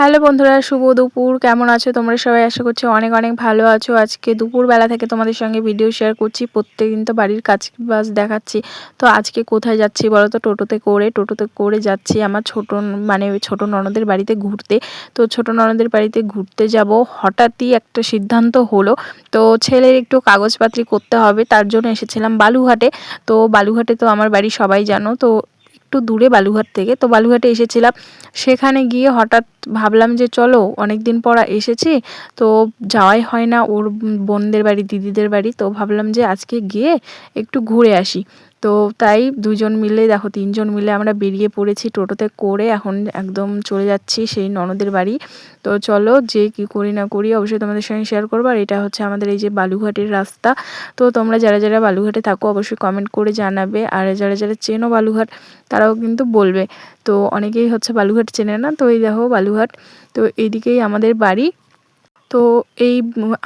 Hello বন্ধুরা, শুভ দুপুর। কেমন আছো তোমরা সবাই? আশা করছি অনেক অনেক ভালো আছো। আজকে দুপুরবেলা থেকে তোমাদের সঙ্গে ভিডিও শেয়ার করছি। প্রত্যেকদিন তো বাড়ির কাজ বাস দেখাচ্ছি। তো আজকে কোথায় যাচ্ছি বলো তো? টোটোতে করে টোটোতে করে যাচ্ছি আমার ছোট মানে ছোট ননদের বাড়িতে ঘুরতে। তো ছোট ননদের বাড়িতে ঘুরতে যাব। হঠাৎই একটা সিদ্ধান্ত হলো। তো ছেলের একটু কাগজপাত্রি করতে হবে। তার জন্য এসেছিলাম বালুঘাটে তো বালুঘাটে তো আমার বাড়ি সবাই জানো। তো একটু দূরে বালুঘাট থেকে। তো বালুঘাটে এসেছিলাম। সেখানে গিয়ে হঠাৎ ভাবলাম যে চলো অনেক দিন পর এসেছি। তো যাওয়াই হয় না ওর বোনদের বাড়ি, দিদিদের বাড়ি। তো ভাবলাম যে আজকে গিয়ে একটু ঘুরে আসি। তো তাই দুজন মিলে, দেখো তিনজন মিলে আমরা বেরিয়ে পড়েছি টোটোতে করে, এখন একদম চলে যাচ্ছি সেই ননদের বাড়ি। তো চলো যে কি করি না করি অবশ্যই তোমাদের সঙ্গে শেয়ার করব, আর এটা হচ্ছে আমাদের এই যে বালুঘাটের রাস্তা। তো তোমরা যারা যারা বালুঘাটে থাকো অবশ্যই কমেন্ট করে জানাবে, আর যারা যারা চেনো বালুঘাট তারাও কিন্তু বলবে। তো অনেকেই হচ্ছে বালুঘাট চেনে না, তো এই দেখো বালুঘাট তো এইদিকেই আমাদের বাড়ি। তো এই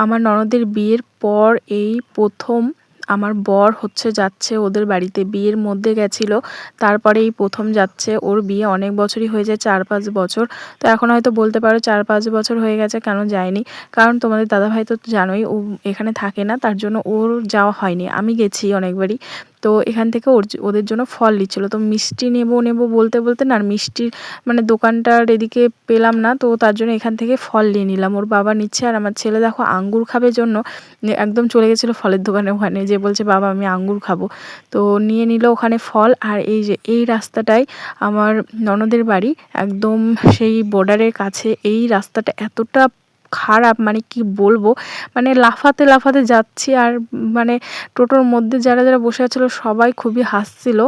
আমার ননদের বিয়ের পর এই প্রথম আমার বর হচ্ছে যাচ্ছে ওদের বাড়িতে। বিয়ের মধ্যে গেছিল তারপরে এই প্রথম যাচ্ছে। ওর বিয়ে অনেক বছরই হয়ে যায়, চার পাঁচ বছর। তো এখন হয়তো বলতে পারো চার পাঁচ বছর হয়ে গেছে, কেন যায়নি? কারণ তোমাদের দাদাভাই তো জানোই, ও এখানে থাকে না, তার জন্য ওর যাওয়া হয়নি। আমি গেছি অনেকবারই। তো এখান থেকে ওর ওদের জন্য ফল নিচ্ছিলো। তো মিষ্টি নেব নেব বলতে বলতে না মিষ্টির মানে দোকানটার এদিকে পেলাম না, তো তার জন্য এখান থেকে ফল নিয়ে নিলাম। ওর বাবা নিচ্ছে আর আমার ছেলে দেখো আঙ্গুর খাবে জন্য একদম চলে গেছিল ফলের দোকানে ওখানে। যে বলছে, বাবা, আমি আঙ্গুর খাব। তো নিয়ে নিল ওখানে ফল আর এই যে, এই রাস্তাটাই আমার ননদের বাড়ি একদম সেই বর্ডারের কাছে এই রাস্তাটা এতটা খারাপ মানে কি বলব? মানে লাফাতে লাফাতে যাচ্ছি আর মানে টোটোর মধ্যে যারা যারা বসে আছিলো সবাই খুবই হাসছিল।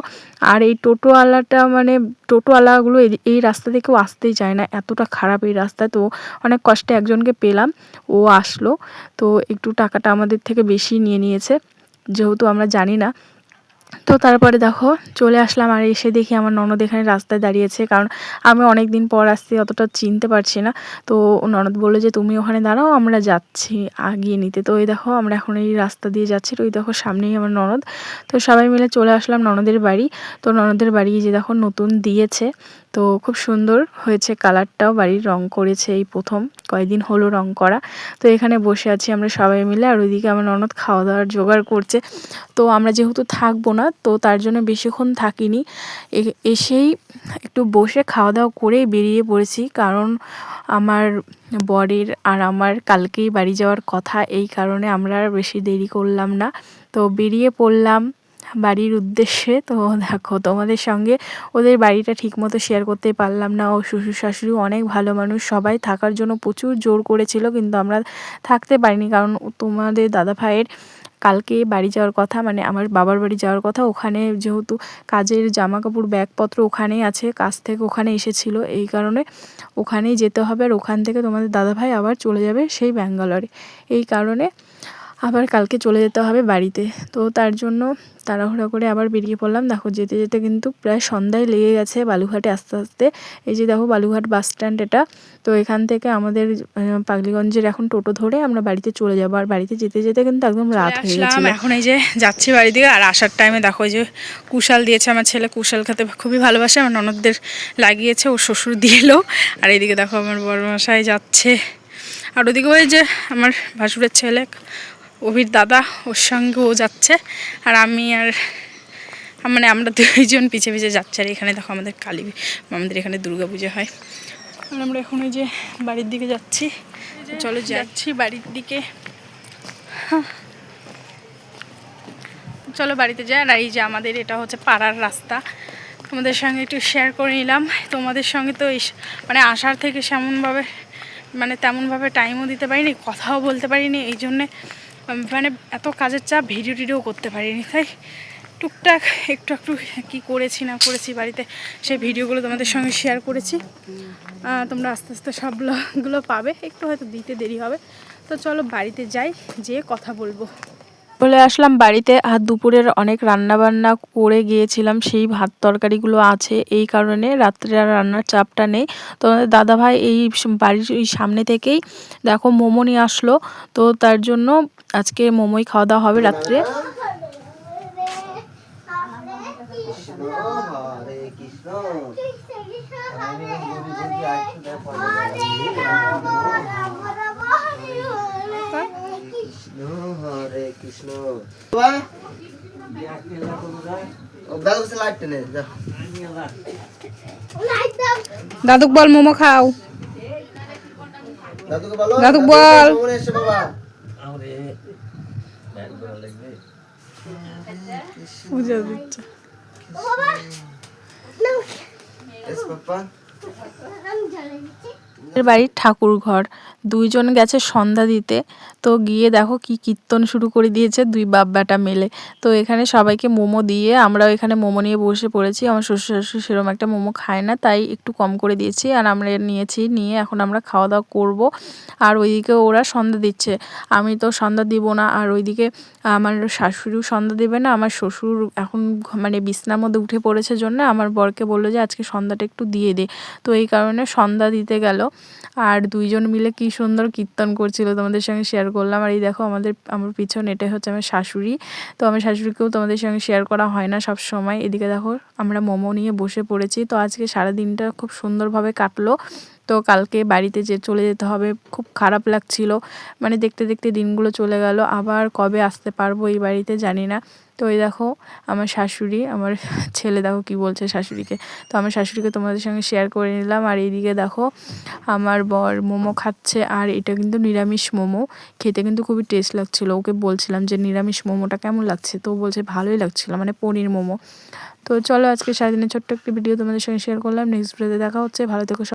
আর এই টোটোওয়ালাটা মানে টোটোওয়ালাগুলো এই এই রাস্তা থেকেও আসতেই চায় না, এতটা খারাপ এই রাস্তায়। তো অনেক কষ্টে একজনকে পেলাম, ও আসলো। তো একটু টাকাটা আমাদের থেকে বেশি নিয়ে নিয়েছে। যেহেতু আমরা জানি না তো তারপরে দেখো চলে আসলাম আর এসে দেখি আমার ননদ এখানে রাস্তায় দাঁড়িয়েছে। কারণ আমি অনেক দিন পর আসছি, অতটা চিনতে পারছি না। তো ননদ বলল যে, তুমি ওখানে দাঁড়াও, আমরা যাচ্ছি আগিয়ে নিতে। তো ওই দেখো আমরা এখন এই রাস্তা দিয়ে যাচ্ছি তো ওই দেখো সামনেই আমার ননদ। তো সবাই মিলে চলে আসলাম ননদের বাড়ি। তো ননদের বাড়ি যে দেখো নতুন দিয়েছে। তো খুব সুন্দর হয়েছে কালারটাও, বাড়ির রং করেছে এই প্রথম। কয়েকদিন হলো রং করা। তো এখানে বসে আছি আমরা সবাই মিলে আর ওইদিকে আমার ননদ খাওয়া দাওয়ার জোগাড় করছে। তো আমরা যেহেতু থাকব না তো তার জন্য বেশিক্ষণ থাকিনি। এসেই একটু বসে খাওয়া দাওয়া করে বেরিয়ে পড়েছি। কারণ আমার বরের আর আমার কালকেই বাড়ি যাওয়ার কথা, এই কারণে আমরা আর বেশি দেরি করলাম না। তো বেরিয়ে পড়লাম বাড়ির উদ্দেশ্যে। তো দেখো, তোমাদের সঙ্গে ওদের বাড়িটা ঠিকমতো শেয়ার করতে পারলাম না। ও শ্বশুর শাশুড়ি অনেক ভালো মানুষ, সবাই থাকার জন্য প্রচুর জোর করেছিল, কিন্তু আমরা থাকতে পারিনি। কারণ তোমাদের দাদা ভাইয়ের কালকে বাড়ি যাওয়ার কথা মানে আমার বাবার বাড়ি যাওয়ার কথা, ওখানে যেহেতু কাজের জামা কাপড় ব্যাগপত্র ওখানেই আছে, কাজ থেকে ওখানে এসেছিল, এই কারণে ওখানেই যেতে হবে। আর ওখান থেকে তোমাদের দাদাভাই আবার চলে যাবে সেই ব্যাঙ্গালোরে। এই কারণে আবার কালকে চলে যেতে হবে বাড়িতে। তো তার জন্য তাড়াহুড়া করে আবার বেরিয়ে পড়লাম। দেখো যেতে যেতে কিন্তু প্রায় সন্ধ্যায় লেগে গেছে বালুঘাটে আস্তে আস্তে। এই যে দেখো বালুঘাট বাস স্ট্যান্ড এটা। তো এখান থেকে আমাদের পাগলিগঞ্জের এখন টোটো ধরে আমরা বাড়িতে চলে যাব। আর বাড়িতে যেতে যেতে কিন্তু একদম রাত হয়ে গেছে এখন এই যে যাচ্ছি বাড়ি দিকে। আর আসার টাইমে দেখো এই যে কুশাল দিয়েছে আমার ছেলে। কুশাল খেতে খুবই ভালোবাসে। আমার ননদদের লাগিয়েছে। ও শ্বশুর দিয়েলো আর এইদিকে দেখো আমার বড় মশাই যাচ্ছে। আর ওদিকে ওই যে আমার ভাসুরের ছেলে। অভির দাদা ওর সঙ্গে ও যাচ্ছে আর আমি আর মানে আমরা দুইজন পিছে পিছে যাচ্ছি আর এখানে দেখো আমাদের কালী আমাদের এখানে দুর্গা পুজো হয়। আর আমরা এখন ওই যে বাড়ির দিকে যাচ্ছি চলো যাচ্ছি বাড়ির দিকে। চলো বাড়িতে যাই আর এই যে আমাদের এটা হচ্ছে পাড়ার রাস্তা। তোমাদের সঙ্গে একটু শেয়ার করে নিলাম। তোমাদের সঙ্গে তো এই মানে আসার থেকে সেমনভাবে মানে তেমনভাবে টাইমও দিতে পারিনি কথাও বলতে পারিনি এই জন্যে মানে এত কাজের চাপ ভিডিও টিডিও করতে পারিনি। তাই টুকটাক একটু একটু কী করেছি না করেছি বাড়িতে সেই ভিডিওগুলো তোমাদের সঙ্গে শেয়ার করেছি। তোমরা আস্তে আস্তে সব সবগুলো পাবে। একটু হয়তো দিতে দেরি হবে। তো চলো বাড়িতে যাই, যেয়ে কথা বলব। চলে আসলাম বাড়িতে আর দুপুরের অনেক রান্না বান্না করে গিয়েছিলাম সেই ভাত তরকারিগুলো আছে এই কারণে রাত্রে আর রান্নার চাপটা নেই তো দাদাভাই এই বাড়ির এই সামনে থেকেই দেখো মোমো নিয়ে আসলো তো তার জন্য আজকে মোমোই খাওয়া দাওয়া হবে রাত্রে কৃষ্ণ কৃষ্ণ। বাবা। ও দাদু কাছে লাইট টেনে যা। দাদুক বল মোমো খাও। দাদুকে বলো। এসে বুঝে এস পাপা বাড়ির ঠাকুর ঘর দুইজন গেছে সন্ধ্যা দিতে। তো গিয়ে দেখো কি কীর্তন শুরু করে দিয়েছে দুই বাপ বেটা মেলে। তো এখানে সবাইকে মোমো দিয়ে আমরাও এখানে মোমো নিয়ে বসে পড়েছি। আমার শ্বশুর শাশুড়ি সেরকম একটা মোমো খায় না, তাই একটু কম করে দিয়েছি। আর আমরা নিয়েছি, নিয়ে এখন আমরা খাওয়া দাওয়া করব। আর ওইদিকে ওরা সন্ধ্যা দিচ্ছে। আমি তো সন্ধ্যা দিব না। আর ওইদিকে আমার শাশুড়িও সন্ধ্যা দেবে না। আমার শ্বশুর এখন মানে বিছনার মধ্যে উঠে পড়েছে জন্য। আমার বরকে বলল যে, আজকে সন্ধ্যাটা একটু দিয়ে দে। তো এই কারণে সন্ধ্যা দিতে গেল। আর দুইজন মিলে কি সুন্দর কীর্তন করছিল তোমাদের সঙ্গে শেয়ার করলাম। আর এই দেখো আমাদের, আমার পিছন এটাই হচ্ছে আমার শাশুড়ি। তো আমার শাশুড়িকেও তোমাদের সঙ্গে শেয়ার করা হয় না সব সময় এদিকে দেখো আমরা মোমো নিয়ে বসে পড়েছি। তো আজকে সারা দিনটা খুব সুন্দরভাবে কাটলো। তো কালকে বাড়িতে যে চলে যেতে হবে, খুব খারাপ লাগছিল। মানে দেখতে দেখতে দিনগুলো চলে গেল, আবার কবে আসতে পারব এই বাড়িতে জানি না। তো এই দেখো, আমার শাশুড়ি, আমার ছেলে দেখো কি বলছে শাশুড়িকে। তো আমার শাশুড়িকে তোমাদের সঙ্গে শেয়ার করে নিলাম। আর এইদিকে দেখো, আমার বর মোমো খাচ্ছে, আর এটা কিন্তু নিরামিষ মোমো। খেতে কিন্তু খুবই টেস্ট লাগছিল। ওকে বলছিলাম যে নিরামিষ মোমোটা কেমন লাগছে? তো বলছে ভালোই লাগছিল মানে পনির মোমো। তো চলো আজকে সারাদিনের ছোট্ট একটি ভিডিও তোমাদের সঙ্গে শেয়ার করলাম। নেক্সট ভিডিওতে দেখা হচ্ছে। ভালো থেকো।